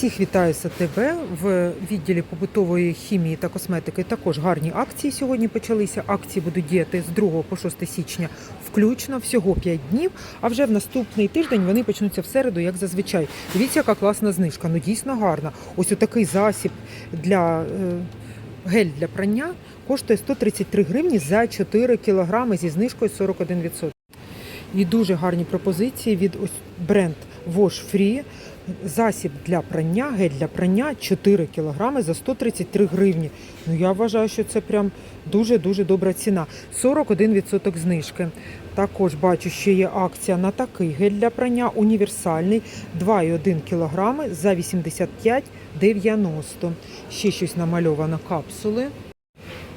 Всіх вітаю АТБ. В відділі побутової хімії та косметики також гарні акції сьогодні почалися. Акції будуть діяти з 2 по 6 січня включно, всього 5 днів. А вже в наступний тиждень вони почнуться в середу, як зазвичай. Дивіться, яка класна знижка. Ну дійсно гарна. Ось отакий засіб для е, гель для прання коштує 133 гривні за 4 кілограми зі знижкою 41%. І дуже гарні пропозиції від ось бренд Wash Free. Засіб для прання, гель для прання 4 кілограми за 133 гривні. Ну я вважаю, що це прям дуже-дуже добра ціна. 41% знижки. Також бачу, що є акція на такий гель для прання універсальний 2,1 кілограми за 85,90. Ще щось намальовано капсули.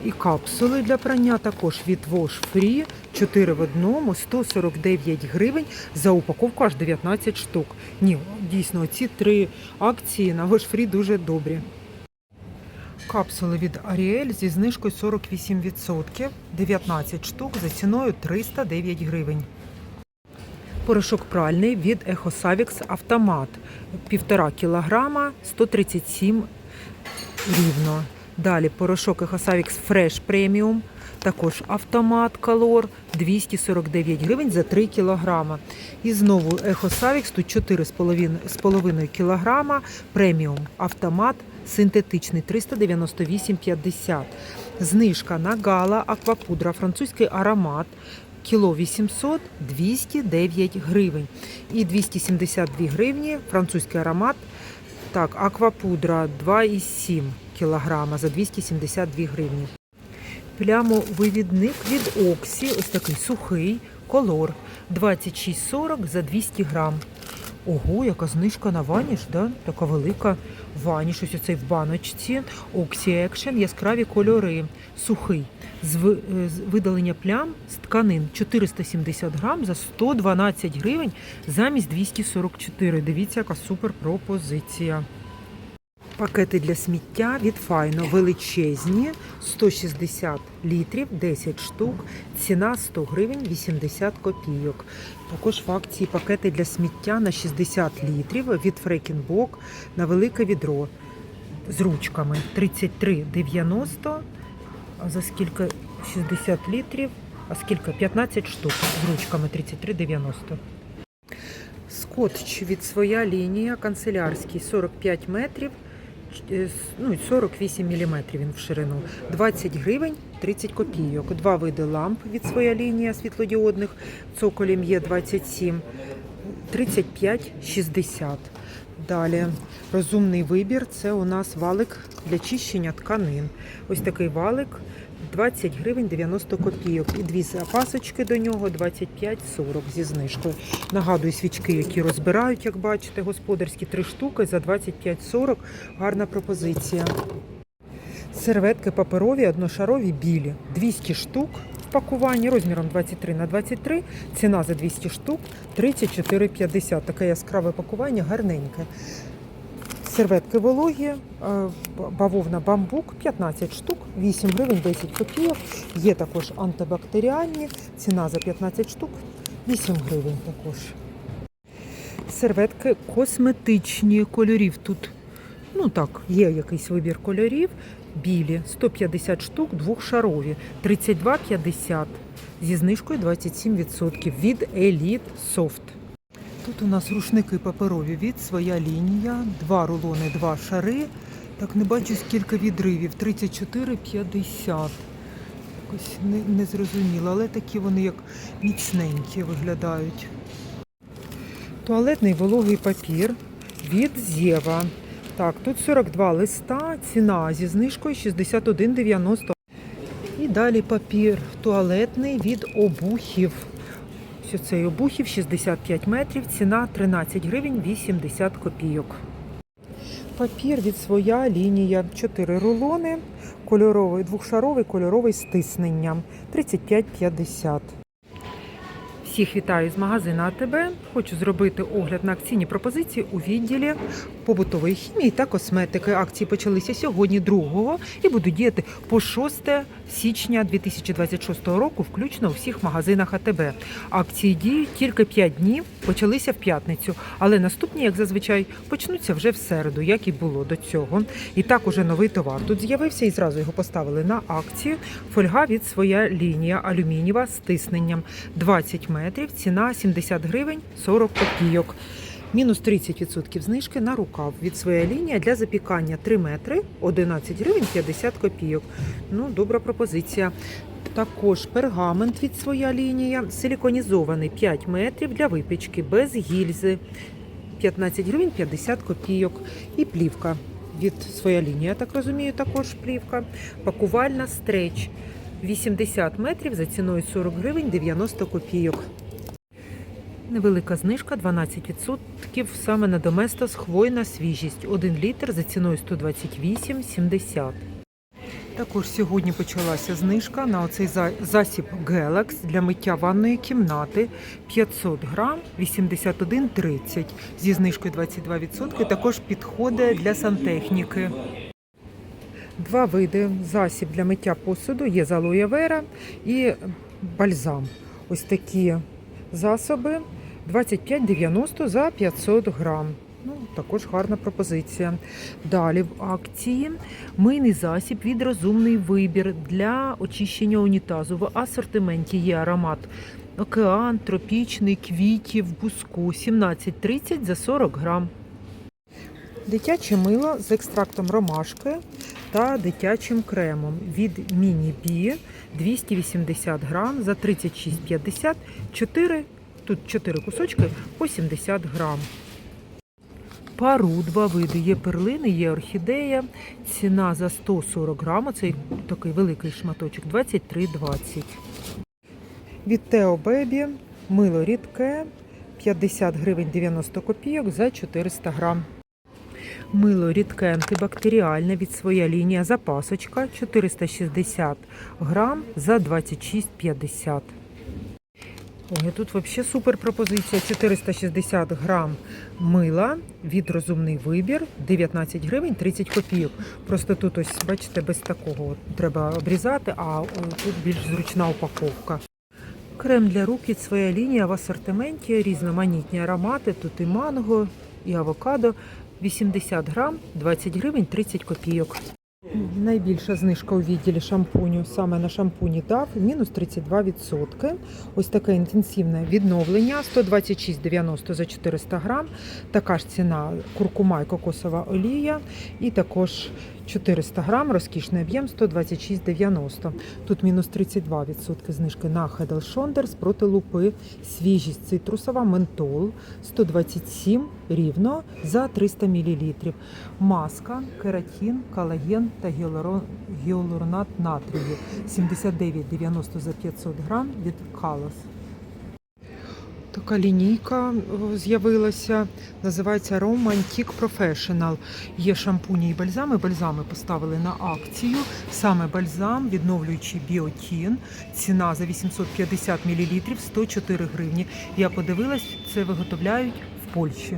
І капсули для прання також від Wash Free 4 в одному, 149 гривень за упаковку аж 19 штук. Ні, дійсно, ці три акції на Wash Free дуже добрі. Капсули від Ariel зі знижкою 48%, 19 штук за ціною 309 гривень. Порошок пральний від Ecosavix Автомат 1,5 кілограма 137 рівно. Далі порошок Ecosavix Fresh Premium, також автомат Color 249 гривень за 3 кілограма. І знову Ecosavix тут 4,5 кілограма, преміум автомат синтетичний 398,50. Знижка на гала аквапудра, французький аромат. Кіло 800 209 гривень. І 272 гривні французький аромат. Так, аквапудра 2,7 кг за 272 гривні. Плямовивідник від Оксі, ось такий сухий, колор 26,40 за 200 грам. Ого, яка знижка на ваніш, да? така велика ваніш, ось оцей в баночці. Оксі Action, яскраві кольори, сухий. Е, з видалення плям з тканин 470 грам за 112 гривень замість 244. Дивіться, яка супер пропозиція. Пакети для сміття від Файно величезні, 160 літрів, 10 штук, ціна 100 гривень 80 копійок. Також в акції пакети для сміття на 60 літрів від Фрекінбок на велике відро з ручками 33,90. А за скільки 60 літрів, а скільки 15 штук з ручками 33,90. Скотч від своя лінія канцелярський 45 метрів, ну, 48 міліметрів він в ширину. 20 гривень 30 копійок. Два види ламп від своя лінія світлодіодних. Цоколем є 27, 35, 60. Далі розумний вибір це у нас валик для чищення тканин. Ось такий валик 20 гривень 90 копійок. І дві запасочки до нього 25,40 зі знижкою. Нагадую, свічки, які розбирають, як бачите, господарські три штуки за 25,40. Гарна пропозиція. Серветки паперові, одношарові, білі. 200 штук в пакуванні розміром 23 на 23. Ціна за 200 штук 34,50. Таке яскраве пакування, гарненьке. Серветки вологі, е, бавовна бамбук 15 штук, 8 гривень 10 копійок. Є також антибактеріальні, ціна за 15 штук, 8 гривень також. Серветки косметичні кольорів тут. Ну так, є якийсь вибір кольорів. Білі 150 штук, двохшарові, 32,50 зі знижкою 27% від Elite Soft. Тут у нас рушники паперові від своя лінія, два рулони, два шари. Так не бачу скільки відривів. 34,50. Якось не, не зрозуміло, але такі вони як міцненькі виглядають. Туалетний вологий папір від Зєва. Так, тут 42 листа, ціна зі знижкою 61,90. І далі папір туалетний від обухів. Ось цей обухів 65 метрів, ціна 13 гривень 80 копійок. Папір від своя лінія 4 рулони, кольоровий, двохшаровий, кольоровий з тисненням 35,50. Всіх вітаю з магазину АТБ. Хочу зробити огляд на акційні пропозиції у відділі побутової хімії та косметики. Акції почалися сьогодні, 2 і будуть діяти по 6 січня 2026 року, включно у всіх магазинах АТБ. Акції діють тільки 5 днів, почалися в п'ятницю, але наступні, як зазвичай, почнуться вже в середу, як і було до цього. І так уже новий товар тут з'явився і зразу його поставили на акцію. Фольга від своя лінія алюмінієва з тисненням 20 метрів, ціна 70 гривень 40 копійок. Мінус 30% знижки на рукав від своя лінія для запікання 3 метри 11 гривень 50 копійок. Ну, добра пропозиція. Також пергамент від своя лінія, силіконізований 5 метрів для випічки без гільзи 15 гривень 50 копійок. І плівка від своя лінія, я так розумію, також плівка. Пакувальна стреч 80 метрів за ціною 40 гривень 90 копійок. Невелика знижка 12% саме на Доместос хвойна свіжість 1 літр за ціною 128,70. Також сьогодні почалася знижка на оцей за- засіб Gelax для миття ванної кімнати 500 грам 81,30 зі знижкою 22%. Також підходить для сантехніки. Два види засіб для миття посуду є з вера і бальзам. Ось такі засоби 25,90 за 500 грам. Ну, також гарна пропозиція. Далі в акції мийний засіб від розумний вибір для очищення унітазу. В асортименті є аромат океан, тропічний, квітів, буску 17,30 за 40 грам. Дитяче мило з екстрактом ромашки та дитячим кремом від Міні-Бі 280 грам за 36,50, 4, тут 4 кусочки по 70 грам. Пару два види. Є перлини, є орхідея. Ціна за 140 грам, цей такий великий шматочок 23,20. Від Тео Бебі мило рідке 50 гривень 90 копійок за 400 грам. Мило рідке антибактеріальне від своя лінія запасочка 460 грам за 26,50. Ой, тут взагалі супер пропозиція. 460 грам мила від розумний вибір, 19 гривень 30 копійок. Просто тут ось, бачите, без такого треба обрізати, а тут більш зручна упаковка. Крем для рук від своя лінія в асортименті, різноманітні аромати. Тут і манго, і авокадо. 80 грам, 20 гривень 30 копійок. Найбільша знижка у відділі шампуню саме на шампуні DAV – мінус 32%. Ось таке інтенсивне відновлення 126,90 за 400 грам. Така ж ціна куркума і кокосова олія. І також 400 грам, розкішний об'єм 126,90. Тут мінус 32% знижки на Head Shoulders проти лупи. Свіжість цитрусова, ментол 127 рівно за 300 мл. Маска, кератин, колаген та гіалуронат натрію 79,90 за 500 грам від Калос. Така лінійка з'явилася, називається Romantic Professional. Є шампуні і бальзами. Бальзами поставили на акцію. Саме бальзам, відновлюючий біотін. Ціна за 850 мл 104 гривні. Я подивилась, це виготовляють в Польщі.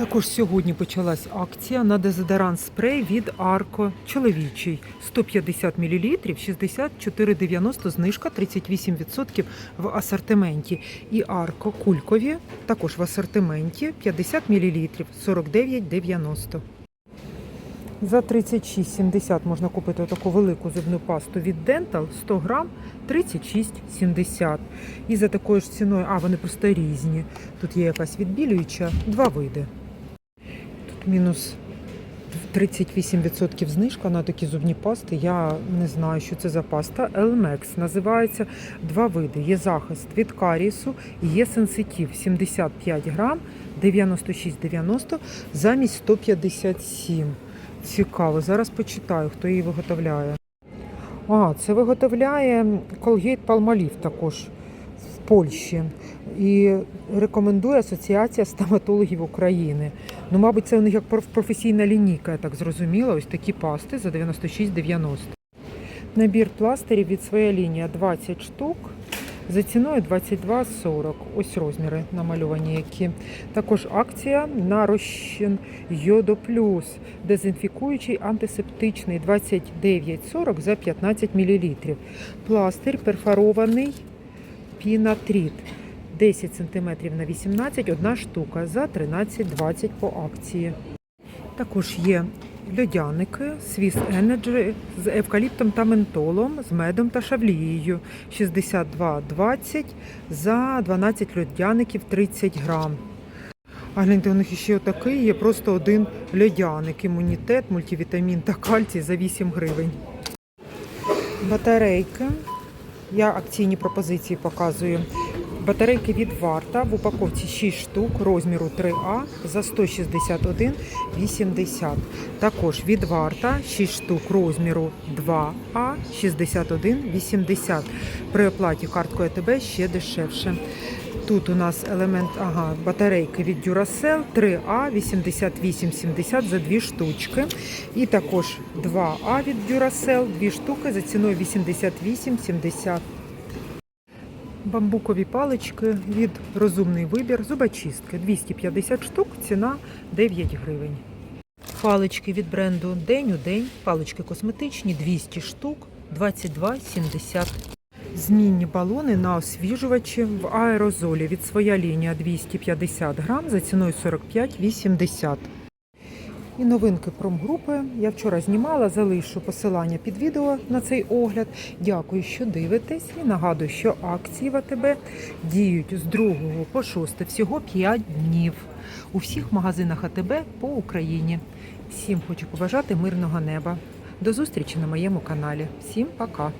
Також сьогодні почалась акція на дезодорант спрей від Арко чоловічий 150 мл 64,90 знижка 38% в асортименті. І Арко кулькові також в асортименті 50 мл 49,90. За 36,70 можна купити таку велику зубну пасту від Dental 100 грам 36,70. І за такою ж ціною, а вони просто різні. Тут є якась відбілююча, два види. Мінус 38% знижка на такі зубні пасти. Я не знаю, що це за паста. Elmex називається два види. Є захист від карісу і є сенситив 75 грам 96,90 замість 157. Цікаво. Зараз почитаю, хто її виготовляє. А, це виготовляє Colgate Palmolive також Польщі. І рекомендує Асоціація стоматологів України. Ну, мабуть, це у них як професійна лінійка, я так зрозуміла. Ось такі пасти за 96,90. Набір пластирів від своя лінія 20 штук. за ціною 22,40. Ось розміри намальовані які. Також акція на Йодо Плюс, дезінфікуючий антисептичний 29,40 за 15 мл. Пластир перфорований пінатріт 10 см на 18, одна штука за 13,20 по акції. Також є льодяники Swiss Energy з евкаліптом та ментолом, з медом та шавлією 62,20 за 12 льодяників 30 грам. А гляньте, у них ще отакий є просто один льодяник, імунітет, мультивітамін та кальцій за 8 гривень. Батарейки. Я акційні пропозиції показую. Батарейки від Варта в упаковці 6 штук розміру 3А за 161,80. Також від Варта 6 штук розміру 2А 61,80. При оплаті карткою АТБ ще дешевше. Тут у нас елемент ага, батарейки від Duracell 3А 88,70 за 2 штучки. І також 2А від Duracell 2 штуки за ціною 88,70. Бамбукові палички від розумний вибір зубочистки 250 штук, ціна 9 гривень. Палички від бренду День у день, палички косметичні 200 штук 22,70. Змінні балони на освіжувачі в аерозолі від своя лінія 250 грам за ціною 45,80. І новинки промгрупи. Я вчора знімала, залишу посилання під відео на цей огляд. Дякую, що дивитесь. І нагадую, що акції в АТБ діють з 2 по 6, всього 5 днів. У всіх магазинах АТБ по Україні. Всім хочу побажати мирного неба. До зустрічі на моєму каналі. Всім пока!